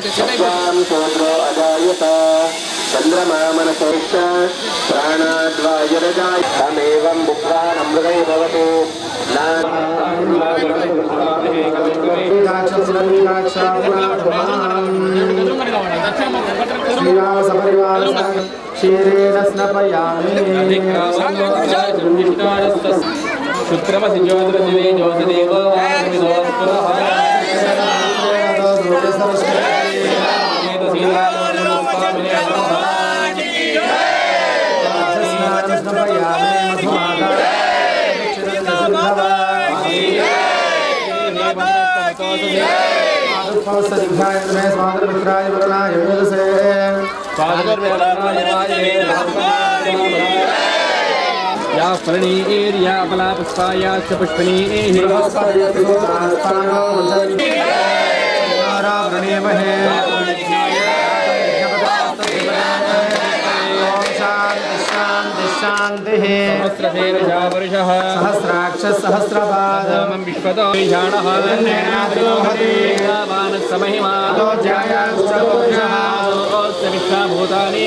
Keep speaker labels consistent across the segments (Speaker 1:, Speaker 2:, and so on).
Speaker 1: చంద్రో అజాయత చంద్రమా మనసేష్ట ప్రాణాద్వాయురజాయ తమేవం బుక్వానమృగై భవతు
Speaker 2: శ్రీరామ సపరివార క్షీరేణ స్నపయామి
Speaker 3: स्वस्तिभ्याय मे
Speaker 2: स्वागतमित्राय वरुणाय वेदसे
Speaker 3: या फलनीर्या
Speaker 2: फलापुष्पाया
Speaker 3: च पुष्पणीः रामणे महे शान्तिः।
Speaker 2: सहस्रशेरशावर्षः सहस्राक्षसहस्रपादमं
Speaker 3: विश्वतोषाणः विश्वाभूतानि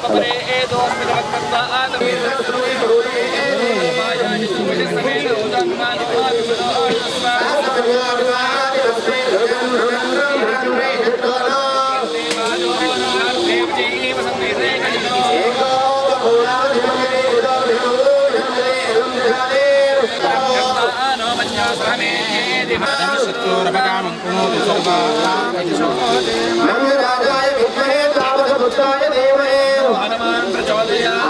Speaker 2: 中まで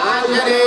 Speaker 2: ആഞ്ജനേ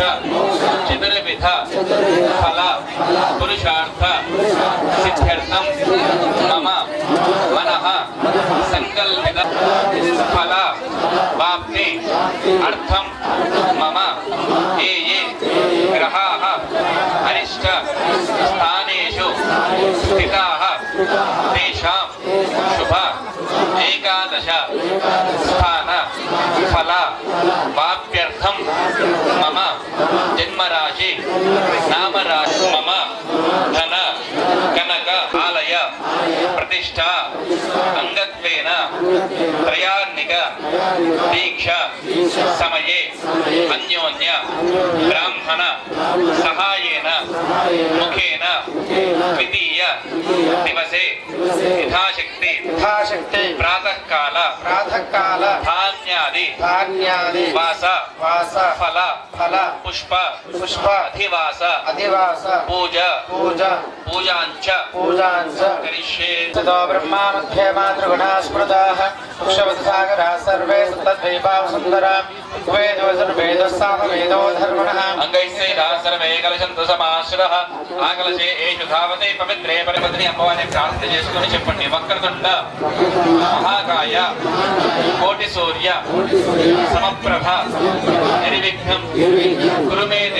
Speaker 2: चतुर्विध फल, पुरुषार्थ सिद्ध्यर्थम मम, मन संकल्प फला वापने अर्थम मम, ये ये, ग्रहाः, अरिष्ट, स्थानेषु, स्थिताः, तेषां, शुभ, एकादश, स्थान, फला, वा मम जन्मराशि नामराशि मम धन कनक आलय प्रतिष्ठा अंगत्वेन दीक्षा समये अन्योन्य ब्राह्मण सहायेन मुखेन द्वितीय दिवसे यथाशक्ति यथाशक्ति प्रातः
Speaker 3: काल
Speaker 2: प्रातः
Speaker 3: काल
Speaker 2: धान्यादि
Speaker 3: धान्यादि
Speaker 2: वास
Speaker 3: वास
Speaker 2: फल
Speaker 3: फल
Speaker 2: पुष्प
Speaker 3: पुष्प
Speaker 2: अधिवास
Speaker 3: अधिवास
Speaker 2: पूजा
Speaker 3: पूजा
Speaker 2: पूजाञ्च
Speaker 3: पूजाञ्च।
Speaker 2: करिष्ये।
Speaker 3: ततो ब्रह्मा मध्ये मातृगुणाः स्मृताः वृक्षवत्सागराः सर्वे सन्तद्वैपावसुन्दराः वेदो सर्वेदस्साह वेदो धर्मणः।
Speaker 2: अङ्गैस्सैराः सर्वे कलशन्तु समास। సమాశ్రః ఆకలశే ఏషు ధావతే పవిత్రే పరిపతిని అమ్మవారిని ప్రార్థన చేసుకుని చెప్పండి. వక్రతుండ మహాకాయ కోటి సూర్య సమప్రభ నిర్విఘ్నం గురుమే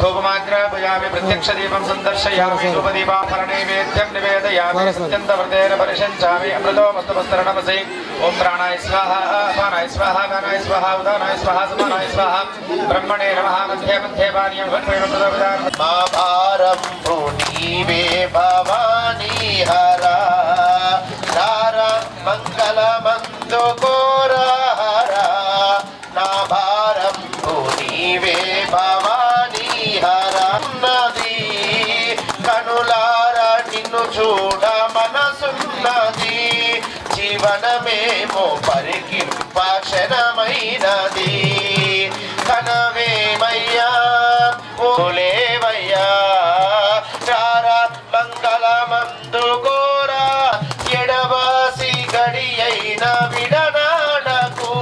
Speaker 2: धूपमाग्रह
Speaker 3: भुजामि प्रत्यक्षदीपं सन्दर्शयामि धूपदीपाभरणे वेद्यं निवेदयामि सत्यन्तव्रतेन परिषञ्चामि अमृतोपस्तुपस्तरणपसि ॐ प्राणाय स्वाहा अपानाय स्वाहा घनाय स्वाहा उदानाय स्वाहा समानाय स्वाहा ब्रह्मणे नमः मध्ये मध्ये पानीयं
Speaker 1: भक्त्वेन प्रदानं मा भारं జీవనమేమో పరికింప క్షణమైనది. కనవేమయ్యా? ఓలేవయ్యా? చారా మంగళమందు గోరా ఎడబాసి గడి అయిన విడనాడకు.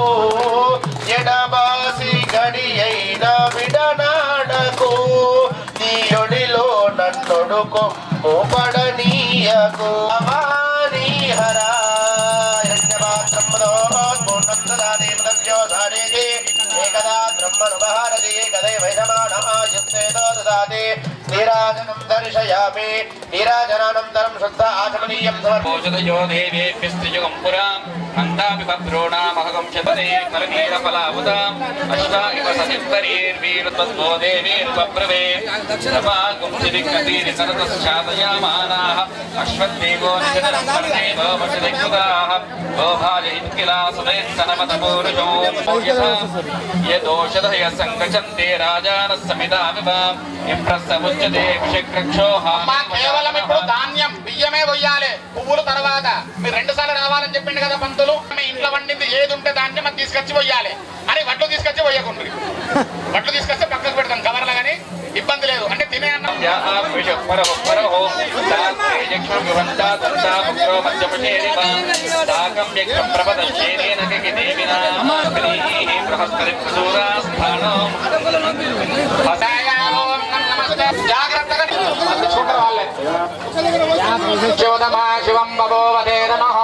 Speaker 1: ఎడబాసి గడి అయిన విడనాడకు. నీ ఒడిలో నన్నొడు కొమ్ము పడనీయకు. అవానీ హరా ఏకదా బ్రహ్మనుపహారతి ఏకదై వైరమాణమాయుస్తేతో దదాతి నీరాజనం దర్శయామి నీరాజనానంతరం శుద్ధ ఆచమనీయం సమర్ప
Speaker 2: భోజనయో దేవేభ్యస్త్రియుగం పురాం అంతాపి భద్రోణామహగం శతదే కలనీలఫలావుతాం అష్టా ఇవ సచిత్తరీర్వీరుత్వద్భో దేవీర్వబ్రవే సమాగం సిరికతీరి సరతశ్చాదయామానాః అశ్వత్థేవో నిజనం పరదేవో వశదిక్ృతాః గోభాజ ఇత్కిలా సుదేత్తనమత పూరుషో యథా యదోషధయ సంగచంతే రాజానः సమిదామివ ఇంప్రస్సముచ్యతే విషక్రక్షోహ
Speaker 4: అమ్మా కేవలం ఇప్పుడు ధాన్యం బియ్యమే కొయ్యాలి పువ్వులు తర్వాత. మీరు రెండు సార్లు రావాలని చెప్పిండు కదా పంతులు. మీ ఇంట్లో వండింది ఏది ఉంటే ధాన్యం అది తీసుకొచ్చి పోయాలి. అని వడ్లు తీసుకొచ్చి పోయకుండ్రి వడ్లు తీసుకొస్తే పక్కకు పెడతాం కవర్లో కానీ ఇబ్బంది లేదు. అంటే తినే అన్నం. జాగ్రత్తగా చూడరు వాళ్ళే శివదమా శివం బభోవదే నమః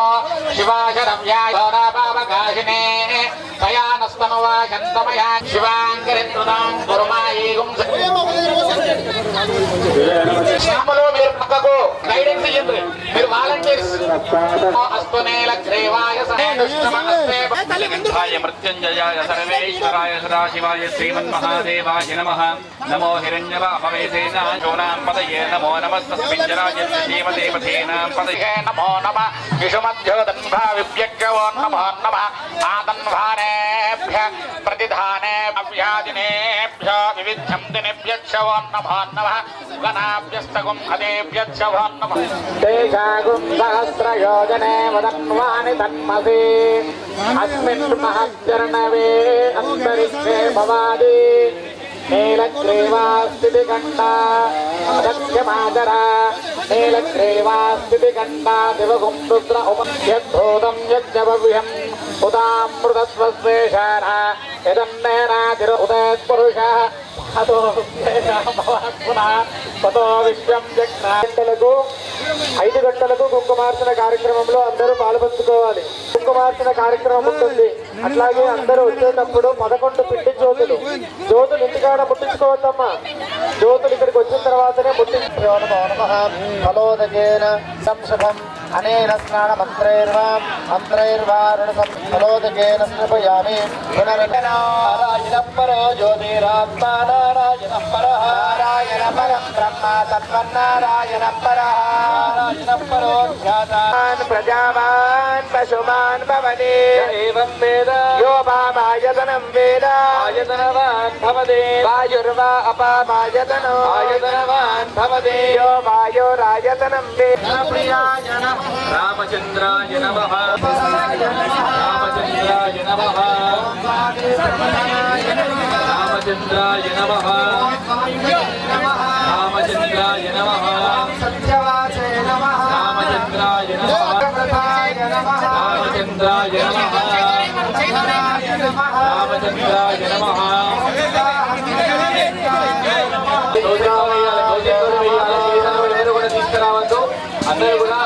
Speaker 4: శివాశరం యావకాశినే తయానస్తమవాశంతమయా శివాంకరిత్రుదాం కురుమాయీగుం శ్యామలో మీరు పక్కకు గైడెన్స్ ఇయ్యండి మీరు వాలంటీర్స్ అస్తు నేల గ్రేవాయ సహే దుష్టమస్తే
Speaker 2: నీలకంఠాయ మృత్యుంజయాయ సర్వేశ్వరాయ సదాశివాయ శ్రీమన్మహాదేవాయ నమః నమో హిరణ్యవాపవేసేన శోనాం పదయే నమో నమస్తస్మింజరాయ దేవదేవతేనాం పదయే
Speaker 4: నమో నమ విషుమధ్యోదన్భావిభ్యో నమో నమ ఆదన్భానేభ్య ప్రతిధానే అవ్యాదినేభ్య వివిధ్యం దినేభ్యో నమో నమ గణాభ్యస్తగుం హదేభ్యో నమ
Speaker 3: తేషాగుం సహస్రయోజనే వదన్వాని తన్మసి అస్మిన్ మహచ్చరణవే అంతరిక్షే భవాది నీలగ్రీవాస్థితి గండ అదక్ష్యమాచర నీలగ్రీవాస్థితి గండ దివగుం రుద్ర తతో విశ్వం గంటలకు ఐదు గంటలకు కుంకుమార్చన కార్యక్రమంలో అందరూ పాల్పంచుకోవాలి. కుంకుమార్చన కార్యక్రమం ఉంటుంది అట్లాగే అందరూ వచ్చేటప్పుడు పదకొండు పిండి జ్యోతులు. జ్యోతులు ఇంటికాడ ముట్టించుకోవద్దమ్మా. జ్యోతులు ఇక్కడికి వచ్చిన తర్వాతనే ముట్టించుకోవడం సంశుభం అనేన స్నాన మంత్రైర్వా మంత్రైర్వారుణ ఫలోదకేన స్నపయామి పునరనారాయణ పరో జ్యోతిరాత్మా నారాయణ పర నారాయణ పరం బ్రహ్మ తత్వన్నారాయణ పర నారాయణ పరో ధ్యాతాన్ ప్రజావాన్ పశుమాన్ ఏవం వేద యో మామాయతనం వేద ఆయతనవాన్ భవతి వాయుర్వా అపామాయతనో ఆయతనవాన్ భవతి యో వాయురాయతనం వేద ప్రియాయ నమః
Speaker 2: రామచంద్రాయ నమః రామచంద్రాయ నమః రామచంద్రాయ నమః రామచంద్రాయ నమః
Speaker 3: సత్యవాచే నమః
Speaker 2: రామచంద్రాయ నమః
Speaker 3: ప్రభాయ నమః
Speaker 2: రామచంద్రాయ నమః రామచంద్రాయ నమః దోషాలు వేయాలి, దోషాలు వేయాలి, సీసాలు ఏదో కూడా తీసుకురావద్దు అందరూ కూడా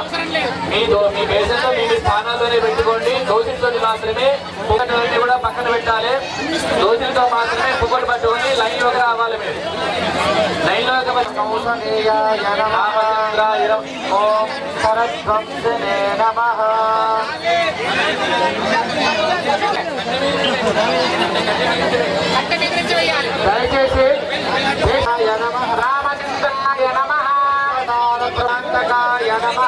Speaker 2: మీ దో- మీ బేసన్లో మీ మీ స్థానాల్లోనే పెట్టుకోండి దోషులతో మాత్రమే పువ్వులన్నీ కూడా పక్కన పెట్టాలి దోషులతో మాత్రమే పువ్వులు పట్టుకొని లైన్లోకి రావాలి మీరు లైన్లోకి
Speaker 3: కౌసలేయాయ నమః
Speaker 2: రామచంద్రాయ
Speaker 3: ఓం సరస్వంసనే నమః దయచేసి దేశాయ రామచంద్రాయ ప్రాంతకాయ నమ।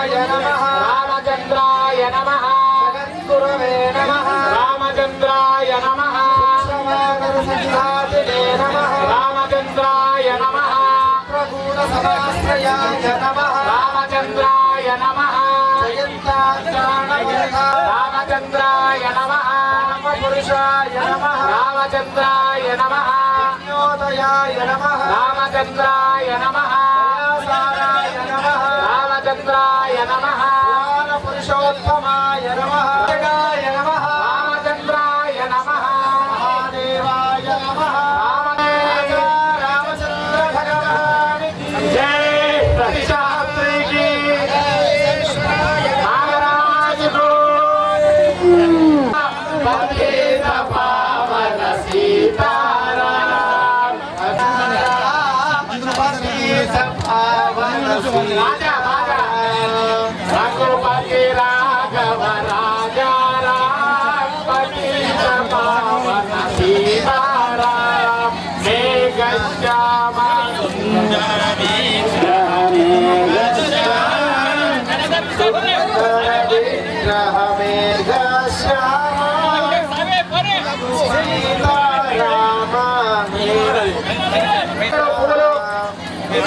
Speaker 3: చితావిష్టాయ నమః. రామచంద్రాయ నమః. జగద్గురవే నమః. రామచంద్రాయ నమః. సమాగమసిద్ధాతినే నమః. రామచంద్రాయ నమః. సమాశ్రయాయ నమః. రామచంద్రాయ నమః. రామచంద్రాయ నమః. పురుషాయ నమః. రామచంద్రాయ రామచంద్రాయ నమః. రామచంద్రాయ నమః.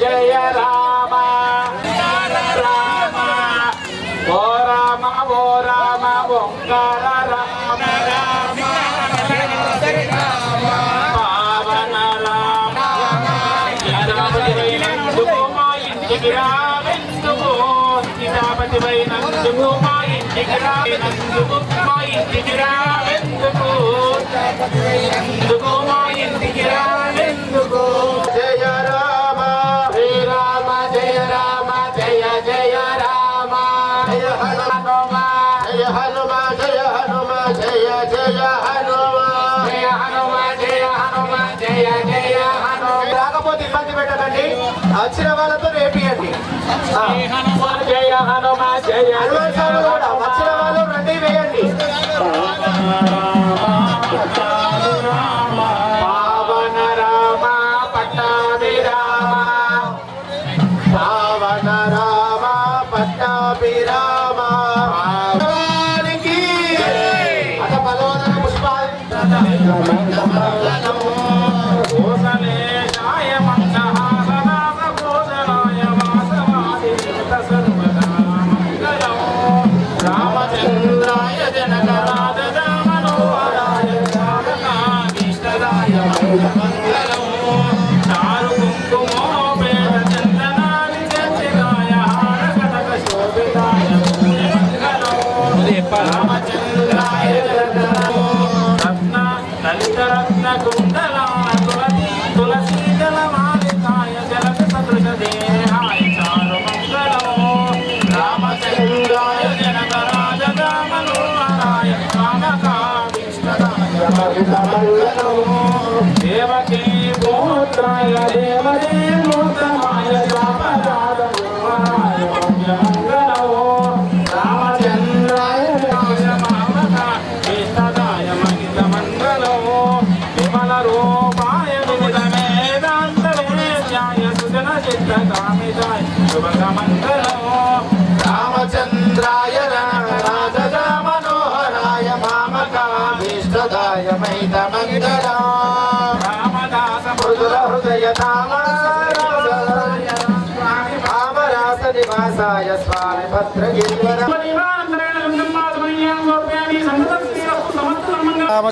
Speaker 3: జయ రామ రామ
Speaker 5: ఓ రామ ఓ రామ ఓంకార రామ రామ పావన రామ సీతాపతివైనందుకు మా ఇంటికి రావెందుకు సీతాపతివైనందుకు మా ఇంటికి రావెందుకు మా ఇంటికి రావెందుకు ఎందుకు మా ఇంటికి రావెందుకు వచ్చిన వాళ్ళతో రేపియండి. జయ హనుమ జయ హనుమాన్ స్వామి కూడా వచ్చిన వాళ్ళు రండి వేయండి. పావన రామ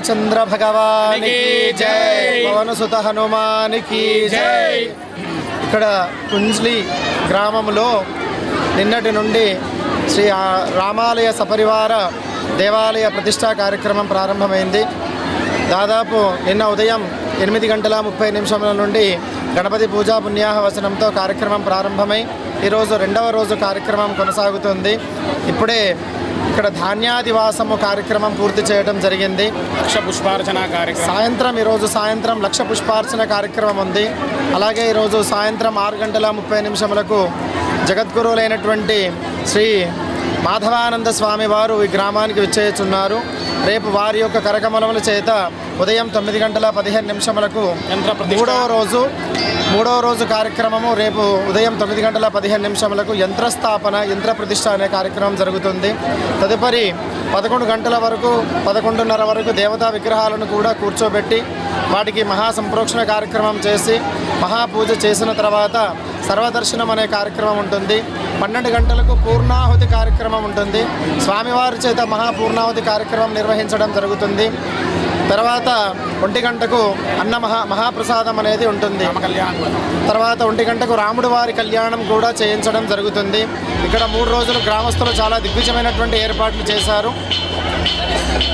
Speaker 3: రామచంద్ర భగవానికి జై. పవనసుత హనుమానికి జై. ఇక్కడ కుంజ్లి గ్రామంలో నిన్నటి నుండి శ్రీ రామాలయ సపరివార దేవాలయ ప్రతిష్టా కార్యక్రమం ప్రారంభమైంది. దాదాపు నిన్న ఉదయం ఎనిమిది గంటల ముప్పై నిమిషముల నుండి గణపతి పూజా పుణ్యాహ వచనంతో కార్యక్రమం ప్రారంభమై ఈరోజు రెండవ రోజు కార్యక్రమం కొనసాగుతుంది. ఇప్పుడే ఇక్కడ ధాన్యాదివాసము కార్యక్రమం పూర్తి చేయడం జరిగింది.
Speaker 5: లక్ష పుష్పార్చన కార్యక్రమం.
Speaker 3: సాయంత్రం ఈరోజు సాయంత్రం లక్ష పుష్పార్చన కార్యక్రమం ఉంది. అలాగే ఈరోజు సాయంత్రం ఆరు గంటల ముప్పై నిమిషములకు జగద్గురువులైనటువంటి శ్రీ మాధవానంద స్వామి వారు ఈ గ్రామానికి విచ్చేయుచున్నారు. రేపు వారి యొక్క కరకమలముల చేత ఉదయం తొమ్మిది గంటల పదిహేను నిమిషములకు మూడవ రోజు మూడవ రోజు కార్యక్రమము రేపు ఉదయం తొమ్మిది గంటల పదిహేను నిమిషములకు యంత్రస్థాపన యంత్ర ప్రతిష్ట అనే కార్యక్రమం జరుగుతుంది. తదుపరి పదకొండు గంటల వరకు పదకొండున్నర వరకు దేవతా విగ్రహాలను కూడా కూర్చోబెట్టి వాటికి మహా సంప్రోక్షణ కార్యక్రమం చేసి మహాపూజ చేసిన తర్వాత సర్వదర్శనం అనే కార్యక్రమం ఉంటుంది. పన్నెండు గంటలకు పూర్ణాహుతి కార్యక్రమం ఉంటుంది. స్వామివారి చేత మహాపూర్ణాహుతి కార్యక్రమం నిర్వహించడం జరుగుతుంది. తర్వాత ఒంటి గంటకు అన్న మహా మహాప్రసాదం అనేది ఉంటుంది. తర్వాత ఒంటి గంటకు రాముడు వారి కళ్యాణం కూడా చేయించడం జరుగుతుంది. ఇక్కడ మూడు రోజులు గ్రామస్తులు చాలా దిగ్విజమైనటువంటి ఏర్పాట్లు చేశారు.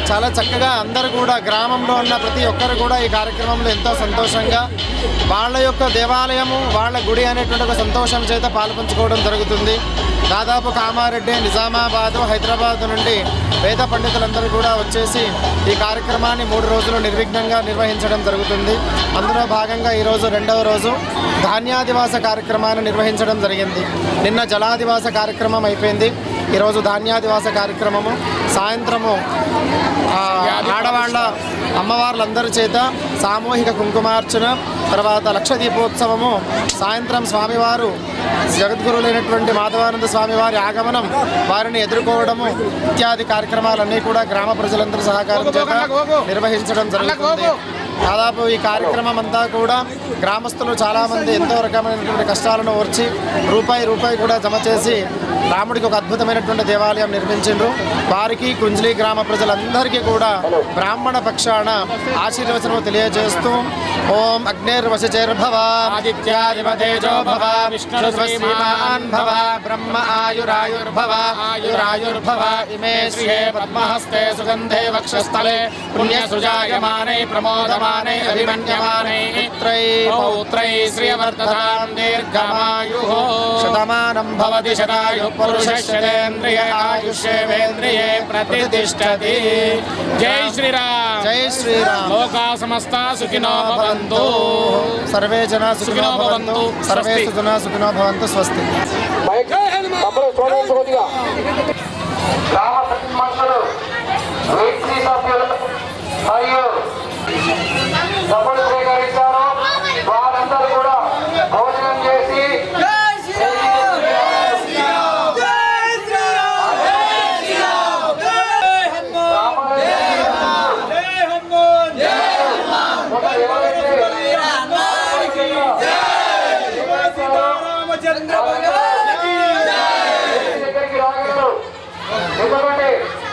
Speaker 3: చాలా చక్కగా అందరూ కూడా గ్రామంలో ఉన్న ప్రతి ఒక్కరు కూడా ఈ కార్యక్రమంలో ఎంతో సంతోషంగా వాళ్ళ యొక్క దేవాలయము వాళ్ళ గుడి అనేటువంటి ఒక సంతోషం చేత పాల్పంచుకోవడం జరుగుతుంది. దాదాపు కామారెడ్డి నిజామాబాదు హైదరాబాద్ నుండి వేద పండితులందరూ కూడా వచ్చేసి ఈ కార్యక్రమాన్ని మూడు రోజులు నిర్విఘ్నంగా నిర్వహించడం జరుగుతుంది. అందులో భాగంగా ఈరోజు రెండవ రోజు ధాన్యాదివాస కార్యక్రమాన్ని నిర్వహించడం జరిగింది. నిన్న జలాదివాస కార్యక్రమం అయిపోయింది. ఈరోజు ధాన్యాదివాస కార్యక్రమము. సాయంత్రము ఆడవాళ్ళ అమ్మవార్లందరి చేత సామూహిక కుంకుమార్చన తర్వాత లక్ష దీపోత్సవము సాయంత్రం స్వామివారు జగద్గురులైనటువంటి మాధవానంద స్వామివారి ఆగమనం వారిని ఎదుర్కోవడము ఇత్యాది కార్యక్రమాలన్నీ కూడా గ్రామ ప్రజలందరి సహకారం చేత నిర్వహించడం జరుగుతుంది. దాదాపు ఈ కార్యక్రమం అంతా కూడా గ్రామస్తులు చాలామంది ఎంతో రకమైనటువంటి కష్టాలను ఓర్చి రూపాయి రూపాయి కూడా జమ చేసి రాముడికి ఒక అద్భుతమైనటువంటి దేవాలయం నిర్మించిండ్రు. వారికి కుంజ్లీ గ్రామ ప్రజలందరికీ కూడా బ్రాహ్మణ పక్షాన ఆశీర్వచనం తెలియజేస్తూ ओम अग्निर्वशिचिर्भव आदित्यादिपतेजो भव विष्णुर्वसीमान् भव ब्रह्म आयुरायुर्भव आयुरायुर्भव इमे श्रिये पद्महस्ते सुगन्धे वक्षस्थले पुण्यसुजायमाने प्रमोदमाने अभिमन्यमाने पुत्रै पौत्रै दीर्घमायुः। शतमानं भवति शतायुः प्रतिष्ठति। जय
Speaker 5: श्रीराम। जय
Speaker 3: श्रीराम। लोका
Speaker 5: समस्ता सुखिनो भवन्तु। భవంతు
Speaker 3: సర్వే జన సుఖినో భవంతు సర్వే
Speaker 5: స్వస్తి.
Speaker 3: సుజన సుఖినో భవంతు స్వస్తి